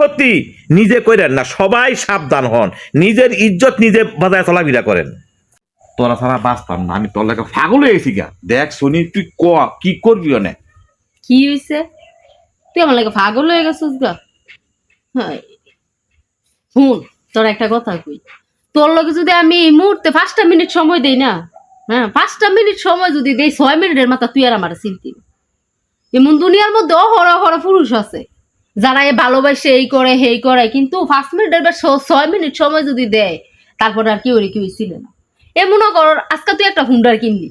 ক্ষতি নিজে করেন না সবাই সাবধান হন। নিজের ইজ্জত নিজে বাজায় চলাফেরা করেন। তোরা ছাড়া বাঁচতাম না আমি তোর লাগে পাগল হয়ে গেছি গা। দেখ শুনি তুই ক কি করবি অনেক কি হইছে? তুই আমার লাগে পাগল হয়ে গেছিস গা। শুন তোর একটা কথা কই। তোর লগে যদি আমি এই মুহূর্তে পাঁচটা মিনিট সময় দেই না হ্যাঁ পাঁচটা মিনিট সময় যদি দেই ছয় মিনিটের মাথা তুই আর আমার চিনতি এমন দুনিয়ার মধ্যে অহর অহর পুরুষ আছে। যারা এ ভালোবাসে, এই করে হেই করে, কিন্তু পাঁচ মিনিটের বা ছয় মিনিট সময় যদি দেয়, তারপর আর কি রে কেউ ছিল না এমনও কর, আজকে তুই একটা হুন্ডার কিনলি।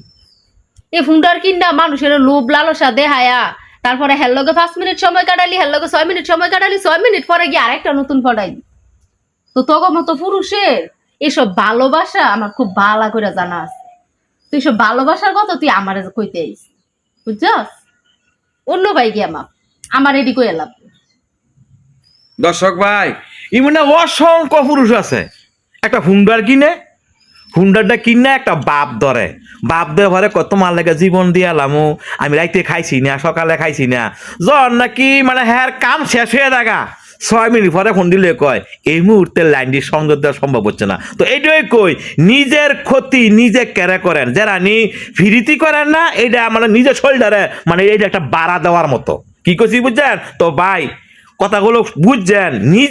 এই ফোনটার কিনা মানুষের লোভ, লালসা, দেহায়া। তারপরে হের লগে পাঁচ মিনিট সময় কাটালি, হের লগে ছয় মিনিট সময় কাটালি, ছয় মিনিট পরে গিয়ে আরেকটা নতুন পড়াইলি। তো তগ মতো পুরুষের এসব ভালোবাসা আমার খুব ভালো করে জানা আছে। তুই সব ভালোবাসার কথা তুই আমার কইতে আইস। বুঝছস? অন্য ভাই গিয়ে আমার আমার এডি কই এলাম দর্শক ভাই, ইমনে অসংখ্য পুরুষ আছে। একটা হুন্ডার কিনে, হুন্ডারটা কিনে একটা বাপ ধরে। বাপ ধরে ঘরে কত মাল লেগে জীবন দিয়ালাম আমি রাইতে খাইছি না, সকালে খাইছি না। জন নাকি মানে হ্যাঁ কাম শেষ হয়ে দেখা ছয় মিনিট পরে ফোন দিলে কয়, এই মুহূর্তে লাইনটি সংযোগ দেওয়া সম্ভব হচ্ছে না। তো এইটাই কই, নিজের ক্ষতি নিজে কেড়ে করেন। যারা নি ফিরিতি করেন না এটা মানে নিজের শোল্ডারে মানে এইটা একটা বাড়া দেওয়ার মতো। কি করছি বুঝছেন? তো ভাই কথাগুলো বুঝছেন নিজের